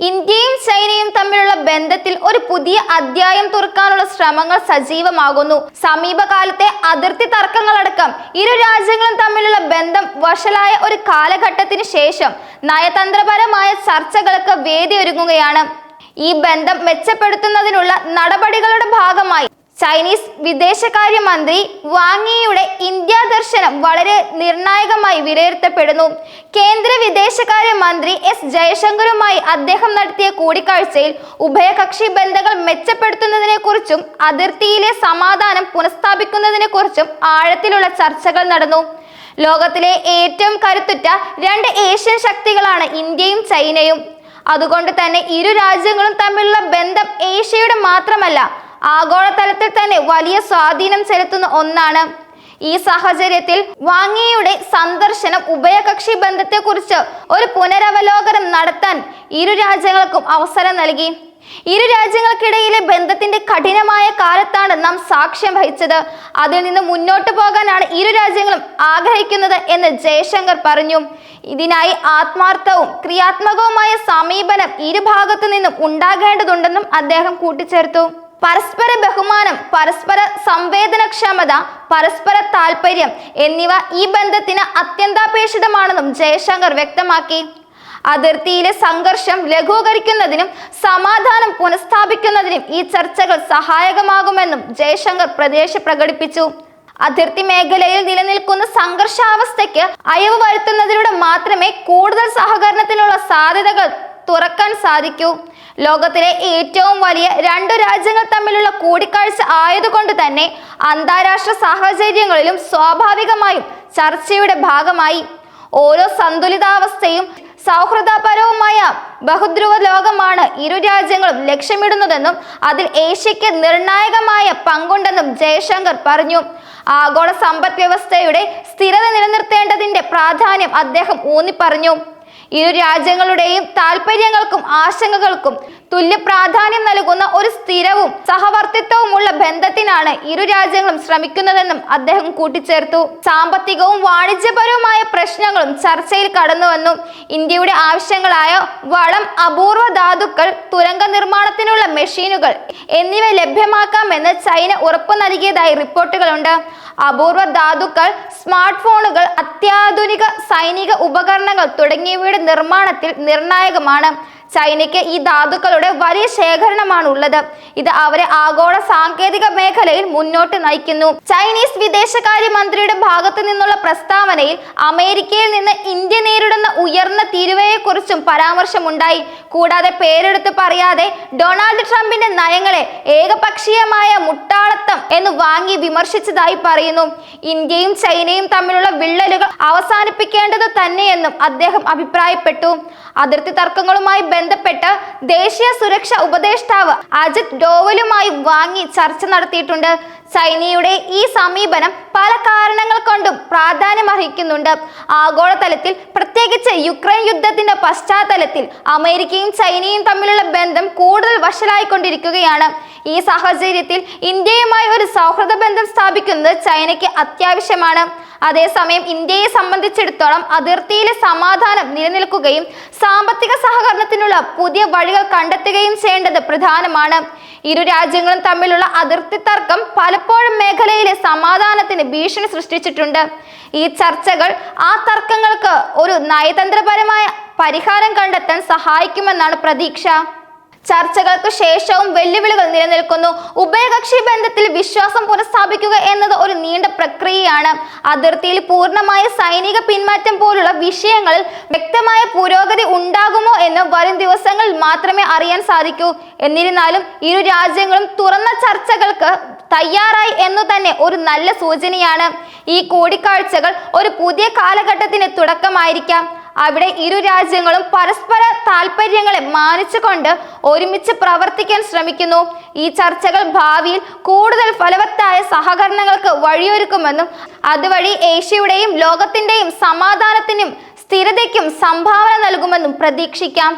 ഇന്ത്യയും ചൈനയും തമ്മിലുള്ള ബന്ധത്തിൽ ഒരു പുതിയ അധ്യായം തുറക്കാനുള്ള ശ്രമങ്ങൾ സജീവമാകുന്നു. സമീപകാലത്തെ അതിർത്തി തർക്കങ്ങളടക്കം ഇരു രാജ്യങ്ങളും തമ്മിലുള്ള ബന്ധം വഷളായ ഒരു കാലഘട്ടത്തിന് ശേഷം നയതന്ത്രപരമായ ചർച്ചകൾക്ക് വേദിയൊരുങ്ങുകയാണ്. ഈ ബന്ധം മെച്ചപ്പെടുത്തുന്നതിനുള്ള നടപടികളുടെ ഭാഗമായി ചൈനീസ് വിദേശകാര്യമന്ത്രി വാങ്ങിയുടെ ഇന്ത്യ ദർശനം വളരെ നിർണായകമായി വിലയിരുത്തപ്പെടുന്നു. കേന്ദ്ര വിദേശകാര്യമന്ത്രി എസ് ജയശങ്കറുമായി അദ്ദേഹം നടത്തിയ കൂടിക്കാഴ്ചയിൽ ഉഭയകക്ഷി ബന്ധങ്ങൾ മെച്ചപ്പെടുത്തുന്നതിനെക്കുറിച്ചും അതിർത്തിയിലെ സമാധാനം പുനഃസ്ഥാപിക്കുന്നതിനെക്കുറിച്ചും ആഴത്തിലുള്ള ചർച്ചകൾ നടന്നു. ലോകത്തിലെ ഏറ്റവും കരുത്തുറ്റ രണ്ട് ഏഷ്യൻ ശക്തികളാണ് ഇന്ത്യയും ചൈനയും. അതുകൊണ്ട് തന്നെ ഇരു രാജ്യങ്ങളും തമ്മിലുള്ള ബന്ധം ഏഷ്യയുടെ മാത്രമല്ല ആഗോളതലത്തിൽ തന്നെ വലിയ സ്വാധീനം ചെലുത്തുന്ന ഒന്നാണ്. ഈ സാഹചര്യത്തിൽ വാങ്ങിയുടെ സന്ദർശനം ഉഭയകക്ഷി ബന്ധത്തെക്കുറിച്ച് ഒരു പുനരവലോകനം നടത്താൻ ഇരു രാജ്യങ്ങൾക്കും അവസരം നൽകി. ഇരു രാജ്യങ്ങൾക്കിടയിലെ ബന്ധത്തിന്റെ കഠിനമായ കാലത്താണ് നാം സാക്ഷ്യം വഹിച്ചത്. അതിൽ നിന്ന് മുന്നോട്ട് പോകാനാണ് ഇരു രാജ്യങ്ങളും ആഗ്രഹിക്കുന്നത് എന്ന് ജയശങ്കർ പറഞ്ഞു. ഇതിനായി ആത്മാർത്ഥവും ക്രിയാത്മകവുമായ സമീപനം ഇരുഭാഗത്തു നിന്നും ഉണ്ടാകേണ്ടതുണ്ടെന്നും അദ്ദേഹം കൂട്ടിച്ചേർത്തു. പരസ്പര ബഹുമാനം പരസ്പര സംവേദനക്ഷമത പരസ്പര താല്പര്യം എന്നിവ ഈ ബന്ധത്തിന് അത്യന്താപേക്ഷിതമാണെന്നും ജയശങ്കർ വ്യക്തമാക്കി. അതിർത്തിയിലെ സംഘർഷം ലഘൂകരിക്കുന്നതിനും സമാധാനം പുനഃസ്ഥാപിക്കുന്നതിനും ഈ ചർച്ചകൾ സഹായകമാകുമെന്നും ജയശങ്കർ പ്രതീക്ഷ പ്രകടിപ്പിച്ചു. അതിർത്തി മേഖലയിൽ നിലനിൽക്കുന്ന സംഘർഷാവസ്ഥയ്ക്ക് അയവ് വരുത്തുന്നതിലൂടെ മാത്രമേ കൂടുതൽ സഹകരണത്തിനുള്ള സാധ്യതകൾ തുറക്കാൻ സാധിക്കൂ. ലോകത്തിലെ ഏറ്റവും വലിയ രണ്ടു രാജ്യങ്ങൾ തമ്മിലുള്ള കൂടിക്കാഴ്ച ആയതുകൊണ്ട് തന്നെ അന്താരാഷ്ട്ര സാഹചര്യങ്ങളിലും സ്വാഭാവികമായും ചർച്ചയുടെ ഭാഗമായി. ഓരോ സന്തുലിതാവസ്ഥയും സൗഹൃദപരവുമായ ബഹുധ്രുവ ലോകമാണ് ഇരു രാജ്യങ്ങളും ലക്ഷ്യമിടുന്നതെന്നും അതിൽ ഏഷ്യയ്ക്ക് നിർണായകമായ പങ്കുണ്ടെന്നും ജയശങ്കർ പറഞ്ഞു. ആഗോള സമ്പദ് വ്യവസ്ഥയുടെ സ്ഥിരത നിലനിർത്തേണ്ടതിന്റെ പ്രാധാന്യം അദ്ദേഹം ഊന്നിപ്പറഞ്ഞു. ഇരു രാജ്യങ്ങളുടെയും താല്പര്യങ്ങൾക്കും ആശങ്കകൾക്കും തുല്യ പ്രാധാന്യം നൽകുന്ന ഒരു സ്ഥിരവും സഹവർത്തിത്വവുമുള്ള ബന്ധത്തിനാണ് ഇരു രാജ്യങ്ങളും ശ്രമിക്കുന്നതെന്നും അദ്ദേഹം കൂട്ടിച്ചേർത്തു. സാമ്പത്തികവും വാണിജ്യപരവുമായ പ്രശ്നങ്ങളും ചർച്ചയിൽ കടന്നുവന്നു ഇന്ത്യയുടെ ആവശ്യങ്ങളായ വളം അപൂർവ ധാതുക്കൾ തുരങ്ക നിർമ്മാണത്തിനുള്ള മെഷീനുകൾ എന്നിവ ലഭ്യമാക്കാമെന്ന് ചൈന ഉറപ്പു നൽകിയതായി റിപ്പോർട്ടുകളുണ്ട്. അപൂർവ ധാതുക്കൾ സ്മാർട്ട് ഫോണുകൾ അത്യാധുനിക സൈനിക ഉപകരണങ്ങൾ തുടങ്ങിയവയുടെ നിർമ്മാണത്തിൽ നിർണായകമാണ് ചൈനയ്ക്ക് ഈ ധാതുക്കളുടെ വലിയ ശേഖരണമാണ് ഉള്ളത് ഇത് അവരെ ആഗോള സാങ്കേതിക മേഖലയിൽ മുന്നോട്ട് നയിക്കുന്നു. ചൈനീസ് വിദേശകാര്യ മന്ത്രിയുടെ ഭാഗത്തു നിന്നുള്ള പ്രസ്താവനയിൽ അമേരിക്കയിൽ നിന്ന് ഇന്ത്യ നേരിടുന്ന ഉയർന്ന തീരുവയെക്കുറിച്ചും പരാമർശമുണ്ടായി. കൂടാതെ പേരെടുത്ത് പറയാതെ ഡൊണാൾഡ് ട്രംപിന്റെ നയങ്ങളെ ഏകപക്ഷീയമായ മുട്ടാളത്തം എന്ന് വാങ്ങി വിമർശിച്ചതായി പറയുന്നു. ഇന്ത്യയും ചൈനയും തമ്മിലുള്ള വിള്ളലുകൾ അവസാനിപ്പിക്കേണ്ടത് തന്നെയെന്നും അദ്ദേഹം അഭിപ്രായപ്പെട്ടു. അതിർത്തി തർക്കങ്ങളുമായി ബന്ധപ്പെട്ട് ദേശീയ സുരക്ഷാ ഉപദേഷ്ടാവ് അജിത് ഡോവലുമായി വാങ്ങി ചർച്ച നടത്തിയിട്ടുണ്ട്. ചൈനയുടെ ഈ സമീപനം പല കാരണങ്ങൾ കൊണ്ടും പ്രാധാന്യമർഹിക്കുന്നുണ്ട്. ആഗോളതലത്തിൽ പ്രത്യേകിച്ച് യുക്രൈൻ യുദ്ധത്തിന്റെ പശ്ചാത്തലത്തിൽ അമേരിക്കയും ചൈനയും തമ്മിലുള്ള ബന്ധം കൂടുതൽ വഷലായിക്കൊണ്ടിരിക്കുകയാണ് ഈ സാഹചര്യത്തിൽ ഇന്ത്യയുമായി ഒരു സൗഹൃദ ബന്ധം സ്ഥാപിക്കുന്നത് ചൈനയ്ക്ക് അത്യാവശ്യമാണ്. അതേസമയം ഇന്ത്യയെ സംബന്ധിച്ചിടത്തോളം അതിർത്തിയിലെ സമാധാനം നിലനിൽക്കുകയും സാമ്പത്തിക സഹകരണത്തിനുള്ള പുതിയ വഴികൾ കണ്ടെത്തുകയും ചെയ്യേണ്ടത് പ്രധാനമാണ്. ഇരു രാജ്യങ്ങളും തമ്മിലുള്ള അതിർത്തി തർക്കം പലപ്പോഴും മേഖലയിലെ സമാധാനത്തിന് ഭീഷണി സൃഷ്ടിച്ചിട്ടുണ്ട്. ഈ ചർച്ചകൾ ആ തർക്കങ്ങൾക്ക് ഒരു നയതന്ത്രപരമായ പരിഹാരം കണ്ടെത്താൻ സഹായിക്കുമെന്നാണ് പ്രതീക്ഷ. ചർച്ചകൾക്ക് ശേഷവും വെല്ലുവിളികൾ നിലനിൽക്കുന്നു. ഉഭയകക്ഷി ബന്ധത്തിൽ വിശ്വാസം പുനഃസ്ഥാപിക്കുക എന്നത് ഒരു നീണ്ട പ്രക്രിയയാണ്. അതിർത്തിയിൽ പൂർണമായ സൈനിക പിന്മാറ്റം പോലുള്ള വിഷയങ്ങളിൽ വ്യക്തമായ പുരോഗതി ഉണ്ടാകുമോ എന്ന് വരും ദിവസങ്ങളിൽ മാത്രമേ അറിയാൻ സാധിക്കൂ. എന്നിരുന്നാലും ഇരു രാജ്യങ്ങളും തുറന്ന ചർച്ചകൾക്ക് തയ്യാറായി എന്ന് തന്നെ ഒരു നല്ല സൂചനയാണ്. ഈ കൂടിക്കാഴ്ചകൾ ഒരു പുതിയ കാലഘട്ടത്തിന് തുടക്കമായിരിക്കാം. അവിടെ ഇരു രാജ്യങ്ങളും പരസ്പര താല്പര്യങ്ങളെ മാനിച്ചുകൊണ്ട് ഒരുമിച്ച് പ്രവർത്തിക്കാൻ ശ്രമിക്കുന്നു. ഈ ചർച്ചകൾ ഭാവിയിൽ കൂടുതൽ ഫലവത്തായ സഹകരണങ്ങൾക്ക് വഴിയൊരുക്കുമെന്നും അതുവഴി ഏഷ്യയുടെയും ലോകത്തിന്റെയും സമാധാനത്തിനും സ്ഥിരതയ്ക്കും സംഭാവന നൽകുമെന്നും പ്രതീക്ഷിക്കാം.